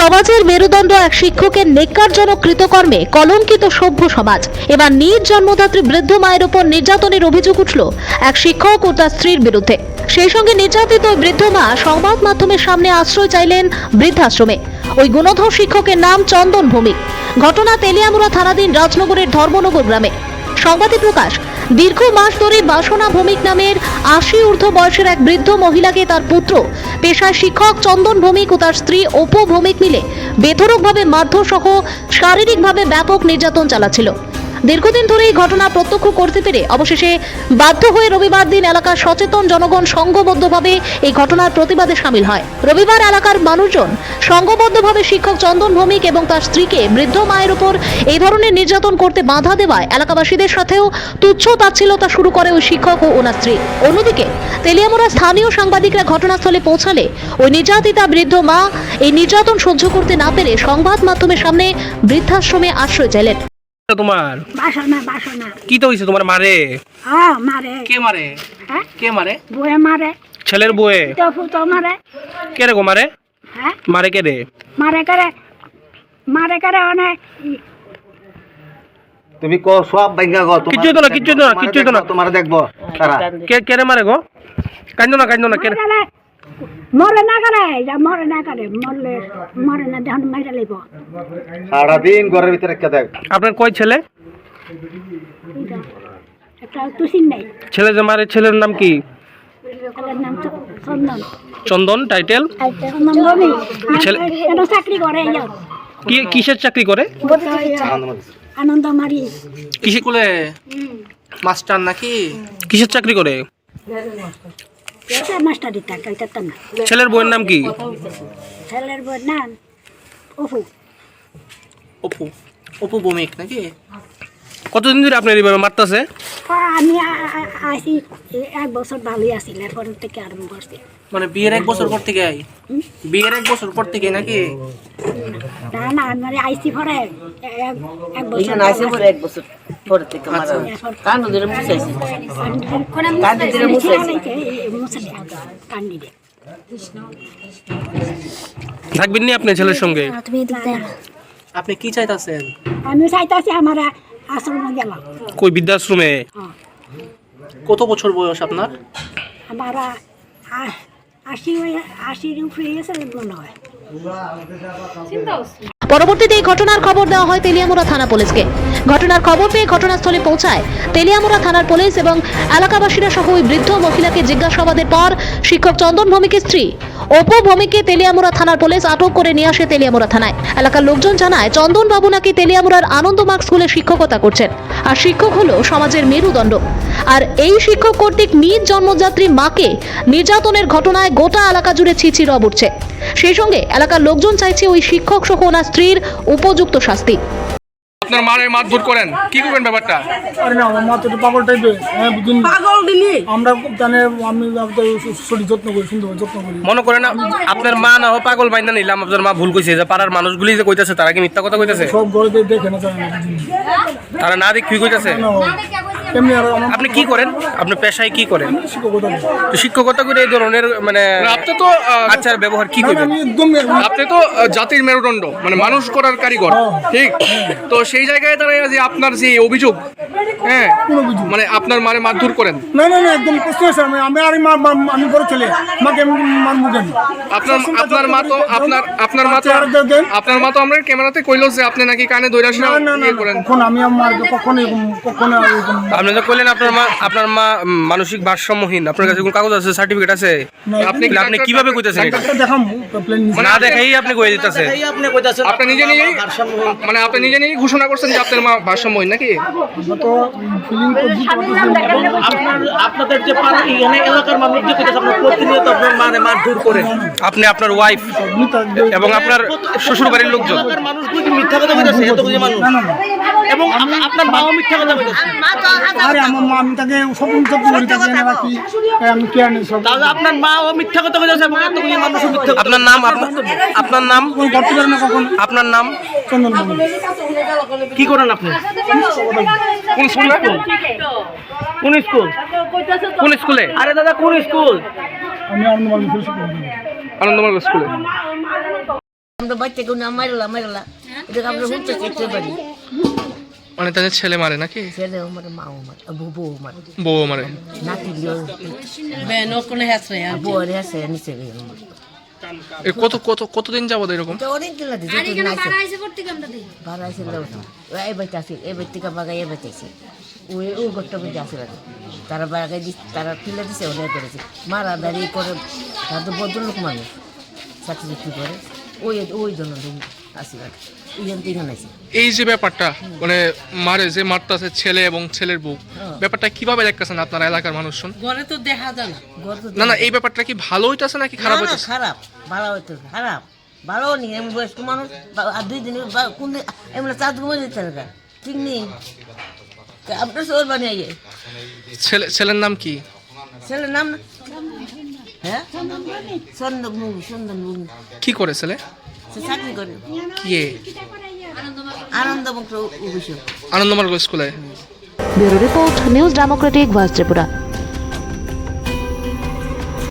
সমাজের মেরুদণ্ড এক শিক্ষকের নেককারজনক কৃতকর্মে কলঙ্কিত সভ্য সমাজ। এবার নিজ জন্মদাত্রী বৃদ্ধ মায়ের উপর নির্যাতনের অভিযোগ উঠল এক শিক্ষক ও তার স্ত্রীর বিরুদ্ধে। সেই সঙ্গে নির্যাতিত ওই বৃদ্ধ মা সংবাদ মাধ্যমের সামনে আশ্রয় চাইলেন বৃদ্ধাশ্রমে। ওই গুণধর শিক্ষকের নাম চন্দন ভৌমিক। ঘটনা তেলিয়ামুড়া থানাধীন রাজনগরের ধর্মনগর গ্রামে। সংবাদে প্রকাশ দীর্ঘ মাস ধরে বাসনা ভৌমিক নামের আশি ঊর্ধ্ব বয়সের এক বৃদ্ধ মহিলাকে তার পুত্র, পেশায় শিক্ষক চন্দন ভৌমিক ও তার স্ত্রী অপু ভৌমিক মিলে বেধরকভাবে মারধর সহ শারীরিকভাবে ব্যাপক নির্যাতন চালাচ্ছিল। দীর্ঘদিন ধরে এই ঘটনা প্রত্যক্ষ করতে পেরে অবশেষে বাধ্য হয়ে রবিবার দিন এলাকার সচেতন জনগণ সংঘবদ্ধভাবে এই ঘটনার প্রতিবাদে সামিল হয়। রবিবার এলাকার মানুষজন সংঘবদ্ধভাবে শিক্ষক চন্দন ভৌমিক এবং তার স্ত্রীকে বৃদ্ধ মায়ের উপর এই ধরনের নির্যাতন করতে বাধা দেওয়ায় এলাকাবাসীদের সাথেও তুচ্ছ তাচ্ছিলতা শুরু করে ওই শিক্ষক ও ওনার স্ত্রী। অন্যদিকে তেলিয়ামুড়া স্থানীয় সাংবাদিকরা ঘটনাস্থলে পৌঁছালে ওই নির্যাতিতা বৃদ্ধ মা এই নির্যাতন সহ্য করতে না পেরে সংবাদ মাধ্যমের সামনে বৃদ্ধাশ্রমে আশ্রয় চাইলেন। তোমার? বাসনা বাসনা। কি তো হয়েছে তোমার মারে? হ্যাঁ মারে। কে মারে? হ্যাঁ? কে মারে? বয়ে মারে। ছেলের বউয়ে তো ফুতো মারে। কে রে গো মারে? হ্যাঁ? মারে কে রে? মারে করে মারে করে তুমি ক সব ব্যাংকা গো তোমার- কিচ্ছু হতো না, কিচ্ছু হতো না, তোমারে কিচ্ছু হতো না। দেখব, তোমারে দেখব। কে কে রে মারে গো? কান্দো না কান্দো না কে রে? মারে না করে যা মরে না করে মরলে মরে না দেখুন মাইরা লইব। সারাদিন ঘরের ভিতরে রেখে দেখ? আপনার কয় ছেলে? একটা তুসিন নাই ছেলে যে মারে ছেলের নাম কি? নাম চন্দন। চন্দন টাইটেল? ছেলে- চাকরি করে কি কিসের চাকরি করে? আনন্দ মারি। কিসে স্কুলে মাস্টার নাকি? কিসের চাকরি করে? মাস্টারি টাকা এটা না। ছেলের বইয়ের নাম কি? ছেলের বইয়ের নাম অপু। অপু। অপু ভৌমিক নাকি? কতদিন ধরে আপনার এইভাবে মারতেছে? আমি আসি এক বছর ভালোই আসিল এরপর থেকে আরম্ভ করছি। মানে বিয়ের এক বছর পর থেকে? আই বিয়ের এক বছর পর থেকে নাকি? না না মানে আইসি পরে এক এক বছর এখানে আসে পরে এক বছর পরে থেকে মারা। এরপর কান্ড ধরে মুছাইছে কান্দি ধরে মুছাইছে। কান্দি দে থাকবেন নি আপনি ছেলের সঙ্গে? আপনি কি চাইতাছেন? আমি চাইতাছি আমার আশ্রমে গেলাম। কই বৃদ্ধাশ্রমে? কত বছর বয়স আপনার? আমার আশি আশির উপরে গেছে মনে হয়। পরবর্তীতে এই ঘটনার খবর দেওয়া হয় তেলিয়ামুড়া থানা পুলিশকে। ঘটনার খবর পেয়ে ঘটনাস্থলে পৌঁছায় তেলিয়ামুড়া থানার পুলিশ এবং এলাকাবাসীরা সহ ওই বৃদ্ধ মহিলাকে জিজ্ঞাসাবাদের পর শিক্ষক চন্দন ভৌমিকের স্ত্রী অপু ভূমিকে তেলিয়ামুড়া থানার পুলিশ আটক করে নিয়ে আসে তেলিয়ামুড়া থানায়। এলাকার লোকজন জানায় চন্দন বাবু নাকি তেলিয়ামুড়ার আনন্দমার্গ স্কুলে শিক্ষকতা করছেন। আর শিক্ষক হলো সমাজের মেরুদণ্ড। আর এই শিক্ষক কর্তৃক নিজ জন্মযাত্রী মাকে নির্যাতনের ঘটনায় গোটা এলাকা জুড়ে ছিচির উঠছে। সেই সঙ্গে এলাকার লোকজন চাইছে ওই শিক্ষক সহ ওনার স্ত্রীর উপযুক্ত শাস্তি। আপনার মারে মারধর করেন। কি করবেন ব্যাপারটা? আরে না আমার মা তো পাগল টাইপের হ্যাঁ বুঝুন। পাগল দিলি? আমরা জানে আমি শরীর যত্ন করি সুন্দর যত্ন করি। মনে করেন না আপনার মা না হোক পাগল বাইন্দা নিলাম আপনার মা ভুল কইছে যে পাড়ার মানুষগুলি যে কইতাছে তারা কি মিথ্যা কথা কইতাছে? সব ঘরে দেখে না জানে তারা না দেখ কি কইতাছে? না। এমনি আর আমার আপনি কি করেন? আপনি পেশায় কি করেন? শিক্ষকতা করি। তো শিক্ষকতা করে এই ধরনের মানে আপনি তো আহ, আচার ব্যবহার কি না, না, করবেন? আমি একদম আপনি তো আহ, জাতির মেরুদণ্ড মানে মানুষ করার কারিগর ঠিক? তো সেই জায়গায় দাঁড়ায় যে আপনার যে অভিযোগ হ্যাঁ মানে আপনার মারে মারধর করেন? না না না একদম প্রশ্ন আছে। আমি আমি আর মা মা- আমি বড় ছেলে। মাকে আমি মারবো কেন? আপনার আপনার মা তো আপনার আপনার মা তো আপনার মা তো আমরা ক্যামেরাতে কইলো যে আপনি নাকি কানে দইরা না না না ইয়ে করেন। কখন আমি আমার কখনো এরকম কখনো এরকম আপনি তো কইলেন আপনার মা আপনার মা মানসিক ভারসাম্যহীন। আপনার কাছে কোনো কাগজ আছে সার্টিফিকেট আছে? আপনি আপনি কীভাবে কইতেছেন এটা? না দেখাই আপনি কই দিতেছে আপনি কইতাছেন আপনি নিজে নিজেই মানে আপনি নিজে নিজেই ঘোষণা করছেন যে আপনার মা ভারসাম্যহীন নাকি? তো ফিলিং আপনার আপনাদের যে পাড়া এখানে এলাকার মানুষ যে কইতাছে আপনার প্রতিনিয়ত আপনার মারে মারধর করে আপনি আপনার ওয়াইফ এবং আপনার শ্বশুর বাড়ির লোকজন কি মিথ্যা কথা কইতাছে এত কিছু মানুষ। এবং আপনার মাও মিথ্যা কথা কইতাছে। আরে আমার মা আমি তাকে সব সব করি তাকে না আমি কেয়ার নেই সব? তাহলে আপনার মাও মিথ্যা কথা এত মানুষ মিথ্যা আপনার নাম আপনার আপনার নাম? করতে কখন। আপনার নাম? চন্দন কি করেন আপনি? কোন স্কুল? কোন স্কুল? কোন স্কুলে? আরে দাদা কোন স্কুল? আমি আনন্দ বাবু আনন্দমার্গ স্কুলে। আমরা বাচ্চা কেউ না মারলা মারলা এটা আমরা হুঁচে চেতে পারি। মানে তাদের ছেলে মারে নাকি? ছেলে আমার মা আমার বউ বউ আমার বউ মারে। নাতি. বউ নিচে এ কত কত কতদিন যাবত এরকম? অনেক দিন লাগে বাড়াইছে লোক এই এই বাগাই এই ওই ও গোট্টা বুঝে আসে লাগে তারা বাগাই দিচ্ছে তারা ফেলে দিছে ওরা করেছে। মারা দাঁড়িয়ে করে তারা তো ভদ্রলোক মানুষ চাকরি বিক্রি করে। ওই ওই জন্য এই যে ব্যাপারটা মানে মারে যে মারতাছে ছেলে এবং ছেলের বউ ব্যাপারটা কীভাবে দেখতেছেন আপনার এলাকার মানুষজন? Agora tu derra dana. গত না না এই ব্যাপারটা কি ভালো হইতাছে নাকি খারাপ না, না, হইতাছে? খারাপ ভালো হইতো খারাপ। ভালো নেই এমন বয়স্ক মানুষ আর দুই দিন কোন দিন এমন চাঁদ ঘুমে যেতে লাগা ঠিক নেই। আপনার শহর বানিয়ে ছেলে ছেলের নাম কি? ছেলের নাম না? হ্যাঁ? চন্দন চন্দন কি করে ছেলে? সে চাকরি করে। কে? আনন্দমার্গ স্কুলে। Bureau report news democratic voice Tripura.